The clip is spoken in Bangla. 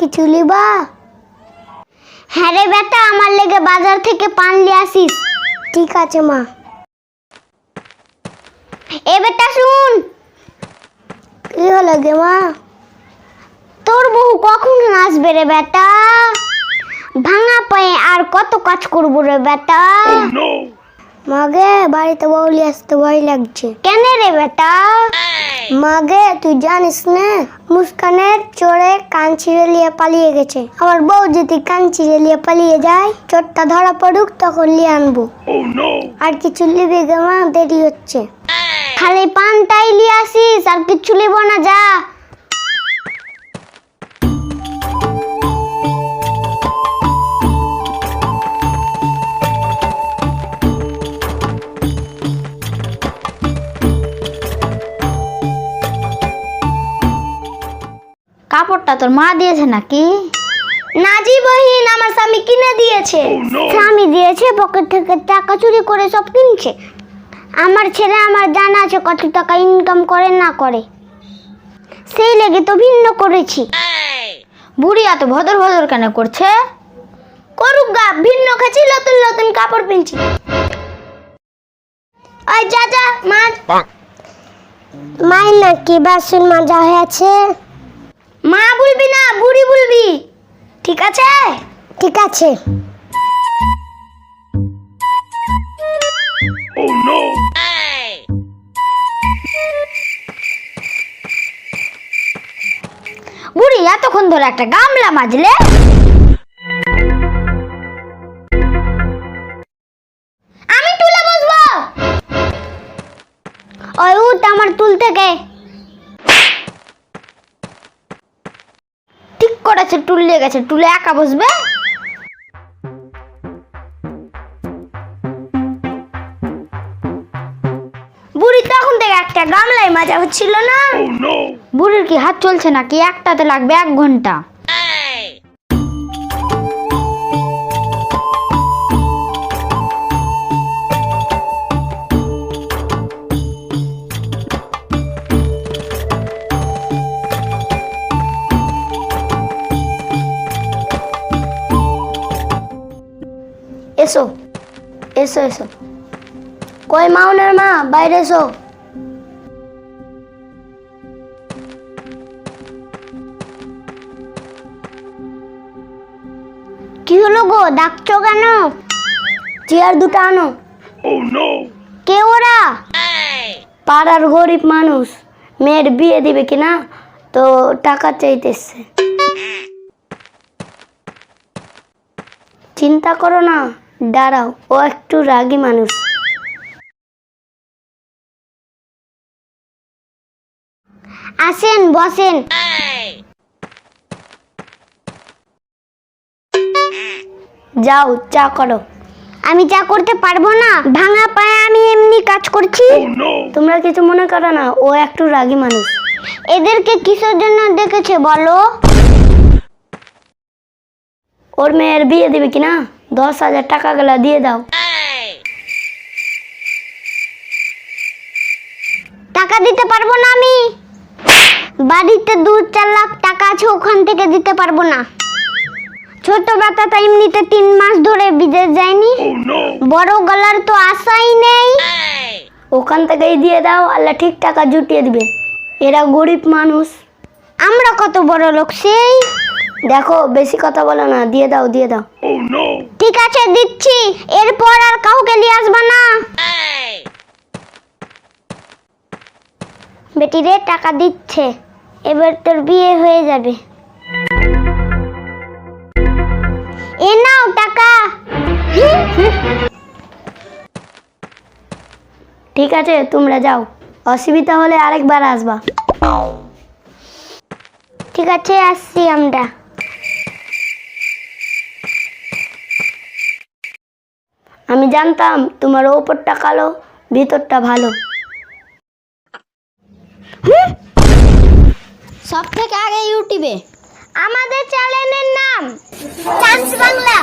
কিছু লিবা হ্যাঁ রে বেটা আমার লেগে বাজার থেকে পান নিয়ে আসিস। ঠিক আছে মা। এ বেটা শুন। কি হলো গে মা? তোর বউ কখন আসবে রে বেটা? ভাঙা পায়ে আর কত কাজ করব রে বেটা? মাগে বাড়িতে বউলি আসতে ভয় লাগছে। কেন রে বেটা? মাগে তুই জানিস না মুস্কানের চোরে কান ছিঁড়ে নিয়ে পালিয়ে গেছে। আমার বউ যদি কান ছিঁড়ে নিয়ে পালিয়ে যায় চোরটা ধরা পড়ুক তখন নিয়ে আনব। আর কিছু লিবি গে মা দেরি হচ্ছে। খালি পানটাই নিয়ে আসিস আর কিছু লিব না যা। কাপড়টা তোর মা দিয়েছে নাকি? নাজি বহিন আমার স্বামী কিনে দিয়েছে। স্বামী দিয়েছে পকেট থেকে টাকা চুরি করে সব কিনছে। আমার ছেলে আমার জানা আছে কত টাকা ইনকাম করে না করে। সেই লেগে তো ভিন্ন করেছি। বুড়ি এত ভদর ভদর কেন করছে? করুক গা ভিন্ন খাচ্ছি নতুন নতুন কাপড় পিনছি। ওই যা যা মাছ মায়ের নাকি বাসন মাজা হয়েছে? মা বলবি না বুড়ি বলবি। ঠিক আছে? ঠিক আছে। বুড়ি এতক্ষণ ধরে একটা গামলা মাজলে। আমি তুলে বসবো। ওই উঠ আমার তুল থেকে। ঠিক টুল টুলে গেছে টুলে একা বসবে? বুড়ি তখন থেকে একটা গামলায় মাজা হচ্ছিল না? বুড়ির কি হাত চলছে নাকি? একটাতে লাগবে এক ঘণ্টা। এসো এসো এসো। কই মাউনের মা বাইরে এসো। কি হলো গো ডাকছো কেন? চেয়ার দুটো আনো। কে ওরা? পাড়ার গরিব মানুষ। মেয়ের বিয়ে দিবে কিনা? তো টাকা চাইতেছে। চিন্তা করো না। দাঁড়াও ও একটু রাগী মানুষ। আসেন বসেন। যাও চা করো। আমি চা করতে পারব না। ভাঙা পায়ে আমি এমনি কাজ করছি। তোমরা কিছু মনে করো না ও একটু রাগী মানুষ। এদেরকে কিসের জন্য ডেকেছে বলো? ওর মেয়ের বিয়ে দেবে কিনা দশ হাজার টাকা গুলা দিয়ে দাও। টাকা দিতে পারব না আমি। বাড়িতে দু চার লাখ টাকা আছে ওখান থেকে দিতে পারব না। ছোট বেটাটা এমনিতে তিন মাস ধরে বিদেশ যায়নি। বড় গলার তো আশাই নেই। ওখান থেকেই দিয়ে দাও আল্লাহ ঠিক টাকা জুটিয়ে দিবে। এরা গরিব মানুষ। আমরা কত বড় লোক সেই? দেখো বেশি কথা বলো না দিয়ে দাও দিয়ে দাও। ঠিক আছে দিচ্ছি এরপর আর কাউকে নিয়ে আসবা না। বেটি রে টাকা দিচ্ছে। এবার তোর বিয়ে হয়ে যাবে। এ নাও টাকা। ঠিক আছে তোমরা যাও। অসুবিধা হলে আরেকবার আসবা। ঠিক আছে আসছি আমরা আমি জানতাম তোমার ওপরটা কালো ভিতরটা ভালো। সব থেকে আগে ইউটিউবে। আমাদের চ্যানেলের নাম। চান্স বাংলা